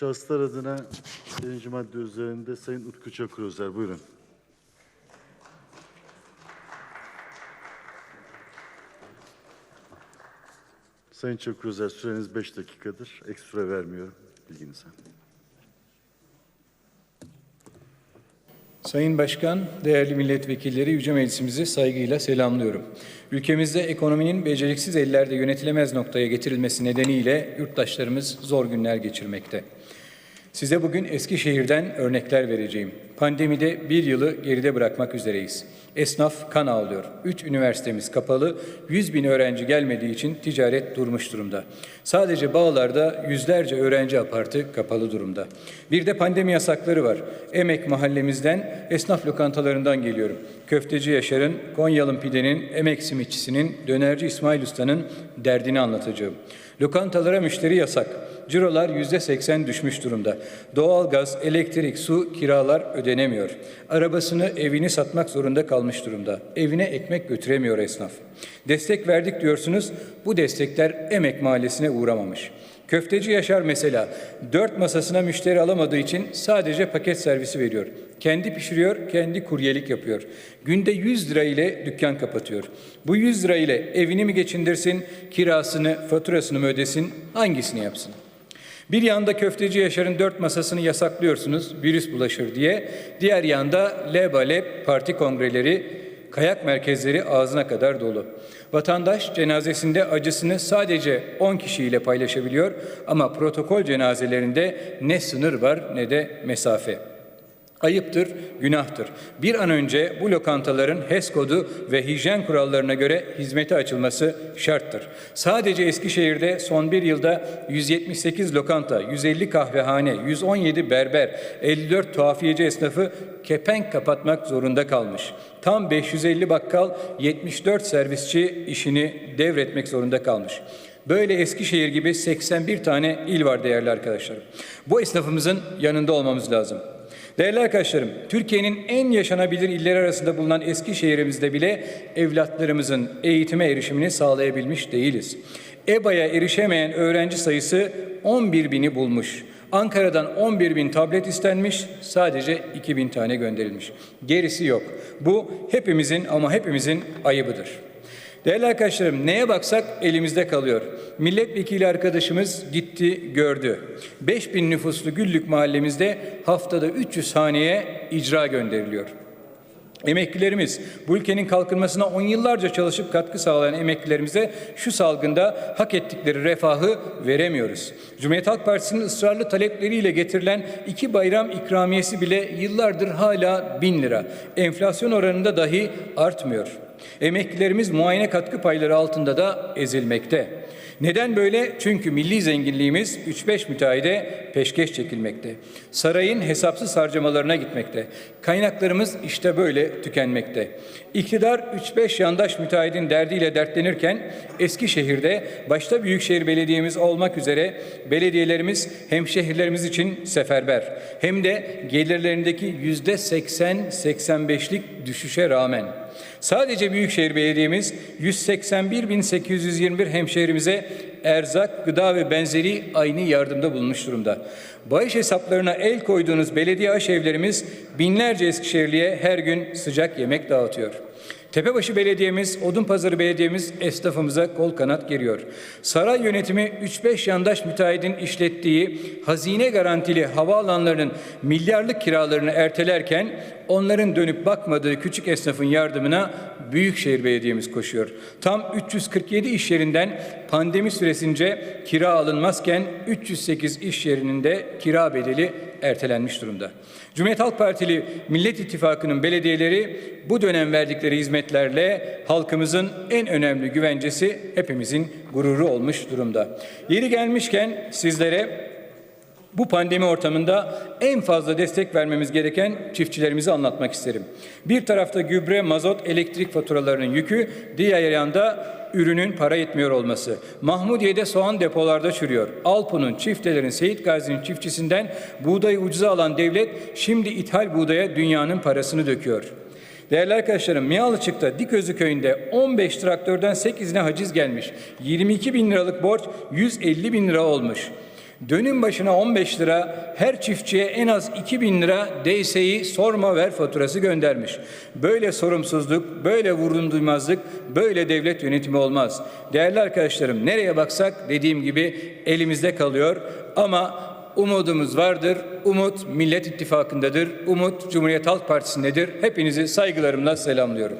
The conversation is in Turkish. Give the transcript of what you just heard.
Şahıslar adına birinci madde üzerinde Sayın Utku Çakır Özer. Buyurun. Sayın Çakır Özer süreniz beş dakikadır. Ek süre vermiyorum bilginize. Sayın Başkan, değerli milletvekilleri, Yüce Meclisimizi saygıyla selamlıyorum. Ülkemizde ekonominin beceriksiz ellerde yönetilemez noktaya getirilmesi nedeniyle yurttaşlarımız zor günler geçirmekte. Size bugün Eskişehir'den örnekler vereceğim. Pandemide bir yılı geride bırakmak üzereyiz. Esnaf kan ağlıyor. Üç üniversitemiz kapalı, 100 bin öğrenci gelmediği için ticaret durmuş durumda. Sadece Bağlar'da yüzlerce öğrenci apartı kapalı durumda. Bir de pandemi yasakları var. Emek mahallemizden, esnaf lokantalarından geliyorum. Köfteci Yaşar'ın, Konyalım Pide'nin, Emek Simitçisi'nin, Dönerci İsmail Usta'nın derdini anlatacağım. Lokantalara müşteri yasak. Cirolar yüzde seksen düşmüş durumda. Doğalgaz, elektrik, su, kiralar ödenemiyor. Arabasını, evini satmak zorunda kalmış durumda. Evine ekmek götüremiyor esnaf. Destek verdik diyorsunuz, bu destekler Emek Mahallesi'ne uğramamış. Köfteci Yaşar mesela dört masasına müşteri alamadığı için sadece paket servisi veriyor. Kendi pişiriyor, kendi kuryelik yapıyor. Günde 100 lira ile dükkan kapatıyor. Bu 100 lira ile evini mi geçindirsin, kirasını, faturasını mı ödesin, hangisini yapsın? Bir yanda köfteci Yaşar'ın dört masasını yasaklıyorsunuz, virüs bulaşır diye. Diğer yanda lebalep parti kongreleri, kayak merkezleri ağzına kadar dolu. Vatandaş cenazesinde acısını sadece 10 kişiyle paylaşabiliyor ama protokol cenazelerinde ne sınır var ne de mesafe. Ayıptır, günahtır. Bir an önce bu lokantaların HES kodu ve hijyen kurallarına göre hizmete açılması şarttır. Sadece Eskişehir'de son bir yılda 178 lokanta, 150 kahvehane, 117 berber, 54 tuhafiyeci esnafı kepenk kapatmak zorunda kalmış. Tam 550 bakkal, 74 servisçi işini devretmek zorunda kalmış. Böyle Eskişehir gibi 81 tane il var değerli arkadaşlarım. Bu esnafımızın yanında olmamız lazım. Değerli arkadaşlarım, Türkiye'nin en yaşanabilir illeri arasında bulunan Eskişehir'imizde bile evlatlarımızın eğitime erişimini sağlayabilmiş değiliz. EBA'ya erişemeyen öğrenci sayısı 11 bini bulmuş. Ankara'dan 11 bin tablet istenmiş, sadece 2 bin tane gönderilmiş. Gerisi yok. Bu hepimizin ama hepimizin ayıbıdır. Değerli arkadaşlarım neye baksak elimizde kalıyor. Milletvekili arkadaşımız gitti gördü. 5000 nüfuslu Güllük mahallemizde haftada 300 haneye icra gönderiliyor. Emeklilerimiz, bu ülkenin kalkınmasına on yıllarca çalışıp katkı sağlayan emeklilerimize şu salgında hak ettikleri refahı veremiyoruz. Cumhuriyet Halk Partisi'nin ısrarlı talepleriyle getirilen iki bayram ikramiyesi bile yıllardır hala bin lira. Enflasyon oranında dahi artmıyor. Emeklilerimiz muayene katkı payları altında da ezilmekte. Neden böyle? Çünkü milli zenginliğimiz 3-5 müteahhide peşkeş çekilmekte. Sarayın hesapsız harcamalarına gitmekte. Kaynaklarımız işte böyle tükenmekte. İktidar 3-5 yandaş müteahhidin derdiyle dertlenirken Eskişehir'de başta Büyükşehir Belediye'miz olmak üzere belediyelerimiz hem şehirlerimiz için seferber hem de gelirlerindeki yüzde 80-85'lik düşüşe rağmen Sadece Büyükşehir Belediye'miz 181.821 hemşehrimize erzak, gıda ve benzeri aynı yardımda bulunmuş durumda. Bağış hesaplarına el koyduğunuz belediye aşevlerimiz binlerce Eskişehirliye her gün sıcak yemek dağıtıyor. Tepebaşı Belediye'miz, Odunpazarı Belediye'miz esnafımıza kol kanat geriyor. Saray yönetimi 3-5 yandaş müteahhidin işlettiği hazine garantili havaalanlarının milyarlık kiralarını ertelerken onların dönüp bakmadığı küçük esnafın yardımına Büyükşehir Belediye'miz koşuyor. Tam 347 iş yerinden pandemi süresince kira alınmazken 308 iş yerinin de kira bedeli ertelenmiş durumda. Cumhuriyet Halk Partili Millet İttifakı'nın belediyeleri bu dönem verdikleri hizmetlerle halkımızın en önemli güvencesi hepimizin gururu olmuş durumda. Yeri gelmişken sizlere bu pandemi ortamında en fazla destek vermemiz gereken çiftçilerimizi anlatmak isterim. Bir tarafta gübre, mazot, elektrik faturalarının yükü, diğer yanda ürünün para etmiyor olması. Mahmudiye'de soğan depolarda çürüyor. Alpu'nun, çiftelerin, Seyit Gazi'nin çiftçisinden buğdayı ucuza alan devlet şimdi ithal buğdaya dünyanın parasını döküyor. Değerli arkadaşlarım Miyalıçık'ta Diközü köyünde 15 traktörden 8'ine haciz gelmiş. 22 bin liralık borç 150 bin lira olmuş. Dönüm başına 15 lira, her çiftçiye en az 2000 lira DSİ sorma ver faturası göndermiş. Böyle sorumsuzluk, böyle vurdum duymazlık, böyle devlet yönetimi olmaz. Değerli arkadaşlarım nereye baksak dediğim gibi elimizde kalıyor ama umudumuz vardır. Umut Millet İttifakı'ndadır. Umut Cumhuriyet Halk Partisi'ndedir. Hepinizi saygılarımla selamlıyorum.